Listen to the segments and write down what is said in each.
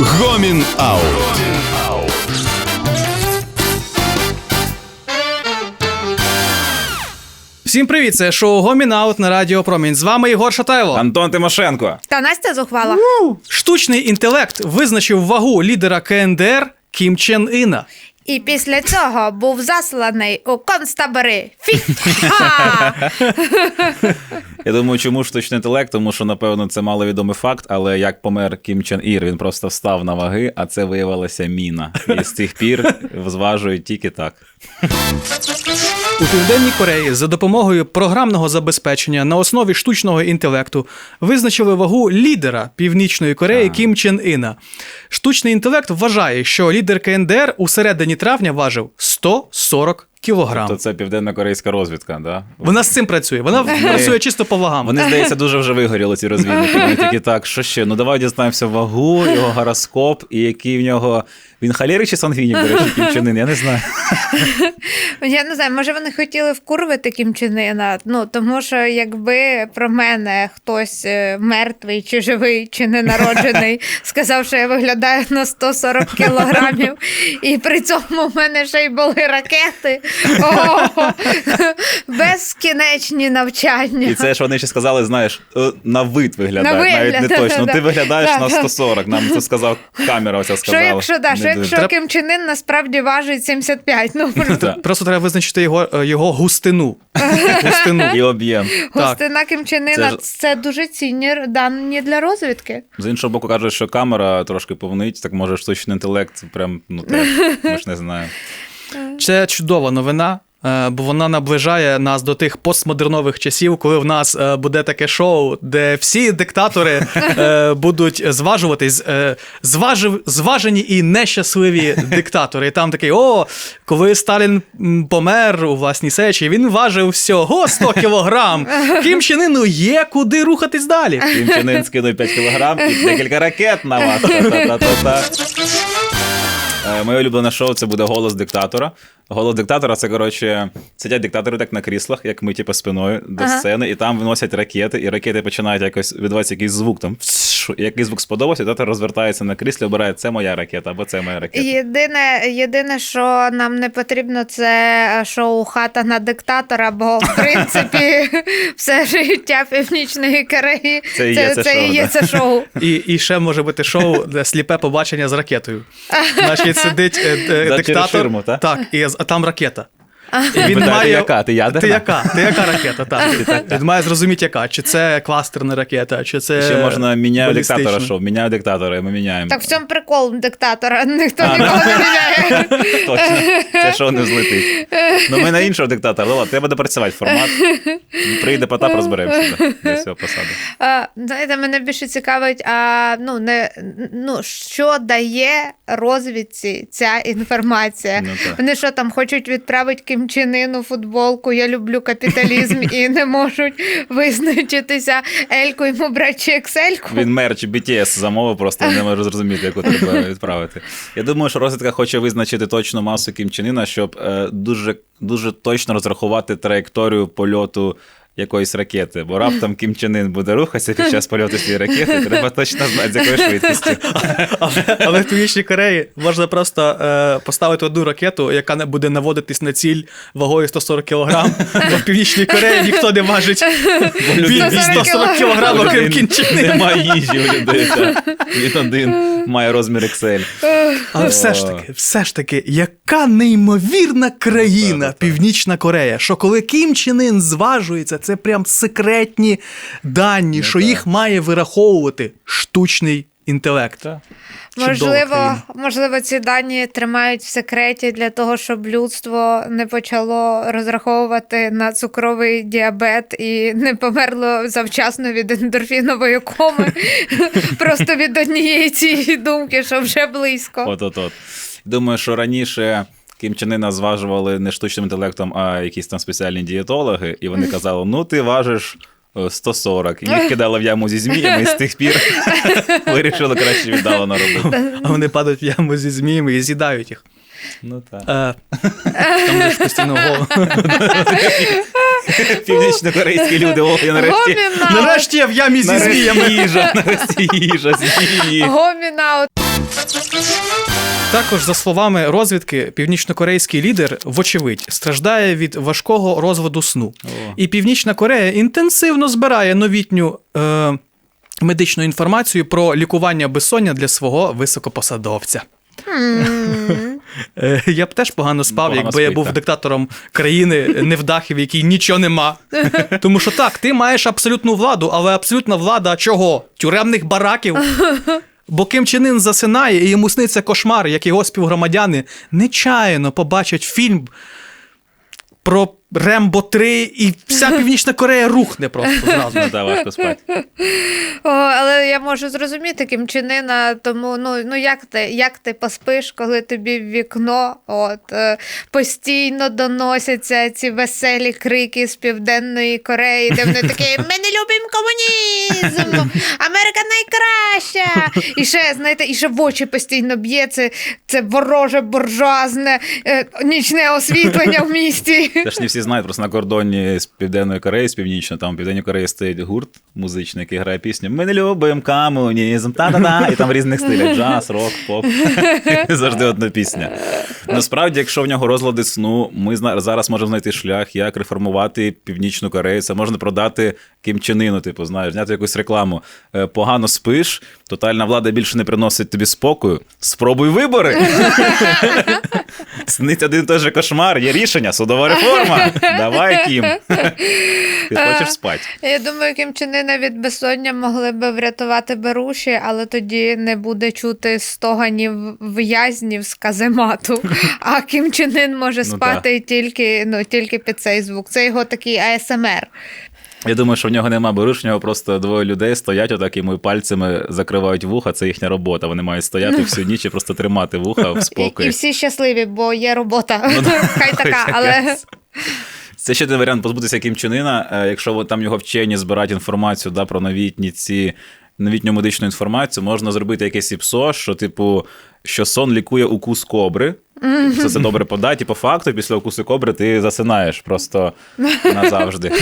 Гомін Аут. Всім привіт, це шоу Гомін Аут на Радіо Промінь. З вами Ігор Шатайло. Антон Тимошенко. Та Настя зухвала. Штучний інтелект визначив вагу лідера КНДР Кім Чен Іна. І після цього був засланий у концтабори. Я думаю, чому штучний інтелект? Тому що, напевно, це маловідомий факт, але як помер Кім Чен Ір, він просто встав на ваги, а це виявилася міна. І з тих пір зважують тільки так. У Південній Кореї за допомогою програмного забезпечення на основі штучного інтелекту визначили вагу лідера Північної Кореї Кім Чен Іна. Штучний інтелект вважає, що лідер КНДР у середині травня важив 140 кілограм. То це південно-корейська розвідка, да? Вона з цим працює. Вона працює чисто по вагам. Вони, здається, дуже вже вигоріли ці розвідники. Вони такі так, що ще? Ну давай дізнаємося вагу, його гороскоп і який в нього. Він халєрик чи сангвінік, до речі, Кім Чен Ін, я не знаю. Я не знаю, може вони хотіли вкурвити Кім Чен Іна, Ну тому що якби про мене хтось е, мертвий, чи живий, чи ненароджений, сказав, що я виглядаю на 140 кілограмів, і при цьому в мене ще й були ракети. О, безкінечні навчання. І це ж вони ще сказали, знаєш, е, на вид виглядає, На вигляд, навіть не да, точно. да, Ти да. виглядаєш Да, на да. 140. Нам це сказав камера, оця Що сказала. якщо, да, що якщо. Ким Чен Ін насправді важить 75? Ну, просто Просто треба визначити його, е, його густину. густину. І об'єм. густина Ким Чен Іна Це це, дуже цінні дані для розвідки. З іншого боку, кажуть, що камера трошки повнить, так може штучний інтелект прям, ну так, ми ж не знаємо. Це чудова новина. е, Бо вона наближає нас до тих постмодернових часів, коли в нас е, буде таке шоу, де всі диктатори е, будуть зважуватись, зважив, зважені і нещасливі диктатори. І там такий: о, коли Сталін помер у власній сечі, він важив всього 100 кілограм. Ким Чен є куди рухатись далі. Кім Чен Ын скинув 5 кілограм і декілька ракет на вас. Та-та-та-та-та. Е, Моє улюблене шоу це буде голос диктатора. Голос диктатора це, коротше, сидять диктатори так на кріслах, як ми, типу, спиною до Ага. сцени, і там виносять ракети, і ракети починають якось відбуватися якийсь звук там. «Пш», Який звук сподобався, диктатор розвертається на кріслі, обирає це моя ракета або це моя ракета. Єдине, єдине, що нам не потрібно, це шоу Хата на диктатора, бо в принципі все життя Північної Кореї Це і є це це, шоу, і є це шоу. І, і ще може бути шоу, де сліпе побачення з ракетою. Значить, сидить е, е, диктатор. ширму, та? Так, і з- там ракета. Питає, «Ти яка? Ти ядерна?» Ти яка? Ти яка ракета? Так. Він має зрозуміти, яка. Чи це кластерна ракета, чи це. Ще можна міняю диктатора шоу, міняю диктатора, і ми міняємо. Так в цьому прикол диктатора. Ніхто А, ніколи не міняє. Точно, це шоу не взлетить. Ну ми на іншого диктатора. Лола, треба допрацювати формат. Прийде Потап, розберемося для цього посади. А, Знаєте, мене більше цікавить, а, ну, не, ну, що дає розвідці ця інформація. Ну. Вони що там хочуть відправити Кім футболку, я люблю капіталізм і не можуть визначитися, Ельку йому брати чи Ексельку. Він мерч BTS замовив, просто не може зрозуміти, яку треба відправити. Я думаю, що розвідка хоче визначити точну масу Кім Чен Іна, щоб е, дуже, дуже точно розрахувати траєкторію польоту. Якоїсь ракети, бо раптом Кім Чен Ін буде рухатися під час польоту цієї ракети, треба точно знати, з якою швидкістю. Але, але в Північній Кореї можна просто е, поставити одну ракету, яка не буде наводитись на ціль вагою 140 кг. Бо в Північній Кореї ніхто не важить люди- бі- 140 кг, окрім Кім Чен. Немає їжі у людей. Він один має розмір Excel. Але все ж таки, все ж таки, яка неймовірна країна. Північна Корея, що коли Кім Чен Ін зважується, це прям секретні дані, що їх має вираховувати штучний інтелект. Можливо, можливо, ці дані тримають в секреті для того, щоб людство не почало розраховувати на цукровий діабет і не померло завчасно від ендорфінової коми. Просто від однієї цієї думки, що вже близько. От, от, от. Думаю, що раніше Чен Іна зважували не штучним інтелектом, а якісь там спеціальні дієтологи, і вони казали: ну ти важиш. Е, 140. І їх кидали в яму зі зміями, і з тих пір вирішили краще віддалено робити. А вони падають в яму зі зміями і з'їдають їх. Ну так. Е, там ж постійно голову. Північно-корейські люди, о, я нарешті. Нарешті я в ямі зі зміями. їжа, нарешті їжа, змії. Гоміна! Також, за словами розвідки, північнокорейський лідер, вочевидь, страждає від важкого розводу сну. І Північна Корея інтенсивно збирає новітню е, медичну інформацію про лікування безсоння для свого високопосадовця. Е, Я б теж погано спав, Погано якби я був так. диктатором країни невдахи, в якій нічого нема. Тому що так, ти маєш абсолютну владу, але абсолютна влада чого? Тюремних бараків. Бо Ким Чен засинає, і йому сниться кошмар, як його співгромадяни нечаянно побачать фільм про Рембо 3, і вся Північна Корея рухне просто зразу. Ну, важко спати. О, але я можу зрозуміти кімчинина, тому ну, ну як ти, як ти поспиш, коли тобі в вікно от, е, постійно доносяться ці веселі крики з Південної Кореї, де вони такі Ми не любимо комунізм! Америка найкраща! І ще, знаєте, і ще в очі постійно б'є це, це вороже буржуазне е, нічне освітлення в місті. Це ж не всі знають, просто на кордоні з Південної Кореї, з Північної, там в Південній Кореї стоїть гурт музичний, який грає пісню Ми не любимо комунізм, та-та-та, і там в різних стилях джаз, рок, поп. Завжди одна пісня. Насправді, якщо в нього розлади сну, ми зараз можемо знайти шлях, як реформувати Північну Корею. Це можна продати Чен типу, знаєш, зняти якусь рекламу. Е, Погано спиш, тотальна влада більше не приносить тобі спокою. Спробуй вибори. Снить один той же кошмар, є рішення, судова реформа. Давай, Кім. Ти хочеш спати. Я думаю, кімчинина від безсоння могли би врятувати беруші, але тоді не буде чути стоганів в'язнів з каземату. А кімчинин може Ну, спати тільки, ну, тільки під цей звук. Це його такий АСМР. Я думаю, що в нього нема нього просто двоє людей стоять отак і пальцями закривають вуха. Це їхня робота. Вони мають стояти всю ніч і просто тримати вуха в І, і всі щасливі, бо є робота. Ну. Хай така, але. Це ще один варіант позбутися Кім Чен е, Якщо там його вчені збирають інформацію да, про новітні ці новітню медичну інформацію, можна зробити якесь ІПСО, що, типу, що сон лікує укус кобри. Це це добре подати, і по факту, після укусу кобри ти засинаєш просто назавжди.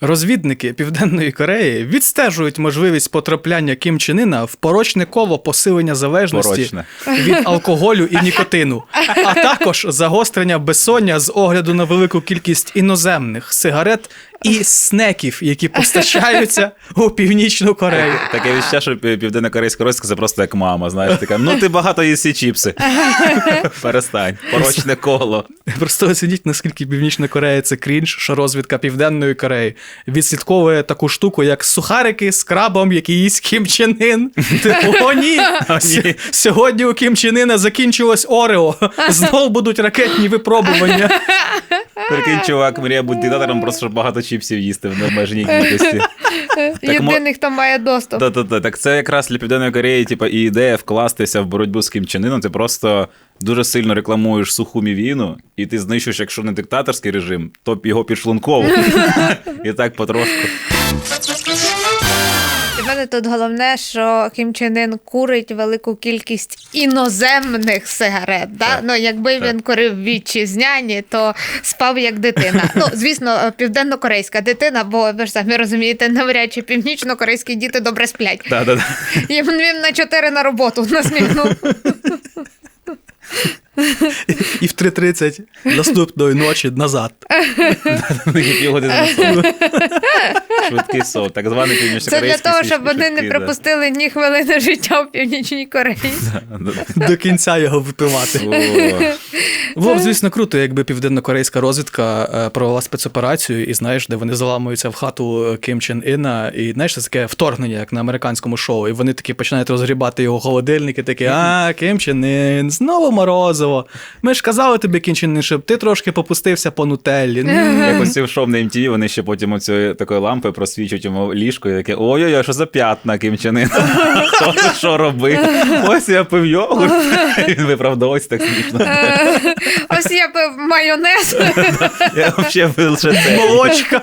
Розвідники Південної Кореї відстежують можливість потрапляння Кім Чен Іна в порочне коло посилення залежності Порочне. від алкоголю і нікотину, а також загострення безсоння з огляду на велику кількість іноземних сигарет і снеків, які постачаються у Північну Корею. Таке відчуття, що пів- південнокорейська роська це просто як мама. Знаєш, така, ну ти багато їси чіпси. Перестань. Порочне коло. Просто оцініть, наскільки Північна Корея це крінж, що розвідка Південної Кореї відслідковує таку штуку, як сухарики з крабом, які їсть Кім Чен Ін. Типу, о ні! Ні. Сьогодні у Кім Чен Іна закінчилось Орео. Знов будуть ракетні випробування. Прикинь, чувак, мріє бути диктатором, просто щоб багато чіпсів їсти в необмеженій кількості. Єдиний, хто має доступ. Та-та-та. Так це якраз для Південної Кореї, типу, і ідея вкластися в боротьбу з Кім чинином. Ти просто дуже сильно рекламуєш суху мівіну, і ти знищуєш, якщо не диктаторський режим, то його підшлунково. І так потрошку. Мене тут головне, що Кім Чен Ын курить велику кількість іноземних сигарет. Да? Так, Ну, якби так. він курив вітчизняні, то спав як дитина. Ну, звісно, е, південно-корейська дитина, бо ви ж самі розумієте, навряд чи північно-корейські діти добре сплять. Да-да-да. Їм їм на чотири на роботу на зміну. І в 3.30 наступної ночі назад. Швидкий сон, так званий Це для того, щоб вони не пропустили ні хвилини життя в Північній Кореї. До кінця його випивати. Було б, звісно, круто, якби південнокорейська розвідка е, провела спецоперацію, і знаєш, де вони заламуються в хату Кім Чен Іна, і знаєш, це таке вторгнення, як на американському шоу. І вони такі починають розгрібати його холодильники, такі, а, Кім Чен Ін, знову морозиво. Ми ж казали тобі, Кім Чен Ін, щоб ти трошки попустився по нутеллі. Ну, Якось в шоу на MTV, вони ще потім оцією такою лампою просвічують йому ліжко і таке, ой-ой-ой, що за п'ятна кімчанин? Хто це що робив? Ось я пив йогурт. І Він виправдовується так смішно. Ось я пив майонез. Я взагалі лише це. Молочка.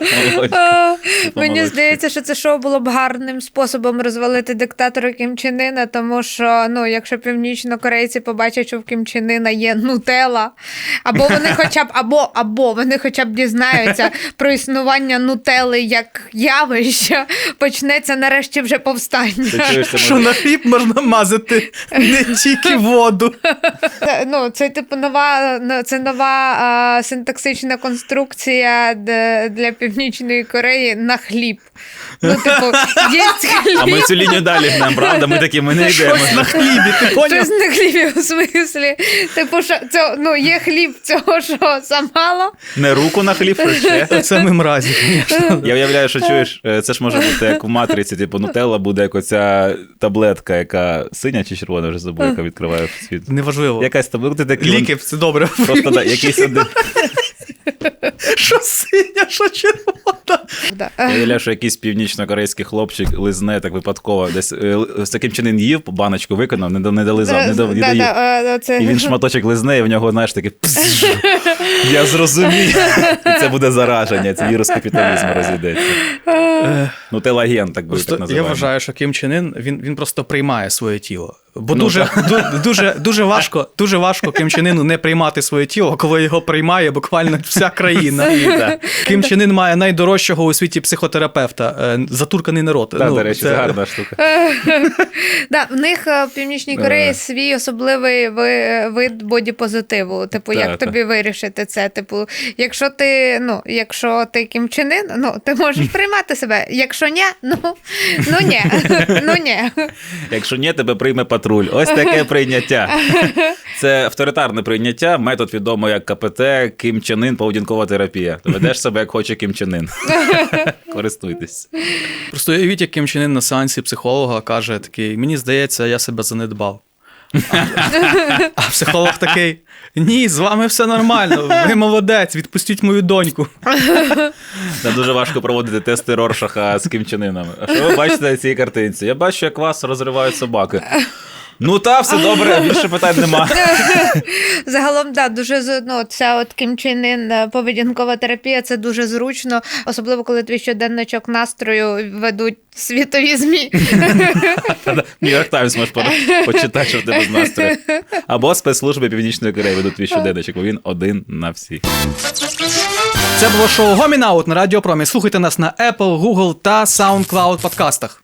А, Мені здається, що це шоу було б гарним способом розвалити диктатора Кім Чен Ына, тому що ну, якщо північнокорейці побачать, що в Кім Чен Ына є нутела, або вони хоча б або, або вони хоча б дізнаються про існування нутели як явища, почнеться нарешті вже повстання. Що на хліб можна мазати не тільки воду. Це, ну, це типу нова, це нова а, синтаксична конструкція для Північної Кореї на хліб. Ну, типу, є А ми хліб. цю лінію далі гнемо, правда? Ми такі, ми не йдемо. Щось на хлібі, ти поняв? Щось на хлібі у смислі. Типу, що це, ну, є хліб цього, що замало. Не руку на хліб, що ще. Це ми мразі, звісно. Я уявляю, що чуєш, е, це ж може бути як в матриці, типу нутелла буде як оця таблетка, яка синя чи червона, вже забув, яка відкриває світ. Неважливо. Якась таблетка, ти такий. Ліки, все добре. Просто да, якийсь один. Що синя, що червона. Да. Я що якийсь північно-корейський хлопчик лизне так випадково, десь е, з таким чином їв, баночку виконав, не, долизав, не, до, не Да, доїв. І він шматочок лизне, і в нього, знаєш, таке Я зрозумів. І це буде зараження, це вірус капіталізму розійдеться. Ну, телаген, так би так я вважаю, що Кім Чен Ін, він, він просто приймає своє тіло. Бо дуже, ду- дуже, дуже важко, дуже важко Кім Чен Іну не приймати своє тіло, коли його приймає буквально вся країна. Так. Кім Чен Ін має найдорожчого у світі психотерапевта, е, затурканий народ. Так, Ну, до речі, це гарна штука. Да, в них е, в Північній Кореї свій особливий вид бодіпозитиву. Типу, Так, як так. тобі вирішити це? Типу, якщо ти, ну, якщо ти Кім Чен Ын, ну, ти можеш приймати себе. Якщо ні, ну, ну ні, ну ні. Якщо ні, тебе прийме патруль. Ось таке прийняття. Це авторитарне прийняття, метод відомий як КПТ, Кім Чен Ын, поведінкова терапія. Ти ведеш себе як хоче Кім Чен Ын. Користуйтесь. Просто уявіть, як Кім Чен Ін на сеансі психолога каже такий: мені здається, я себе занедбав. А, а психолог такий: ні, з вами все нормально, ви молодець, відпустіть мою доньку. Це дуже важко проводити тести Роршаха з Кім Чен Ыном. А що ви бачите на цій картинці? Я бачу, як вас розривають собаки. Ну та, все добре, більше питань нема. Загалом, да, дуже ну, ця от Кім Чен е, поведінкова терапія це дуже зручно, особливо коли твій щоденничок настрою ведуть світові змі. Нью-Йорк Таймс можеш почитати, що в тебе з настрою. Або спецслужби Північної Кореї ведуть твій щоденничок, бо він один на всіх. Це було шоу Гомінаут на Радіо Промі. Слухайте нас на Apple, Google та SoundCloud подкастах.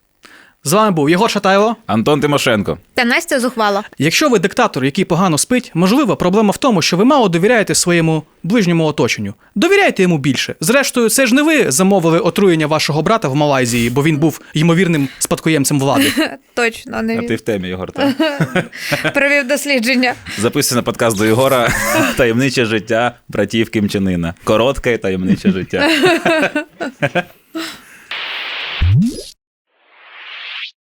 З вами був Єгор Шатайло. Антон Тимошенко. Та Настя зухвала. Якщо ви диктатор, який погано спить, можливо, проблема в тому, що ви мало довіряєте своєму ближньому оточенню. Довіряйте йому більше. Зрештою, це ж не ви замовили отруєння вашого брата в Малайзії, бо він був ймовірним спадкоємцем влади. Точно не А ти в темі, Єгор. так? Провів дослідження. Записуй на подкаст до Єгора Таємниче життя братів Іна. Коротке таємниче життя.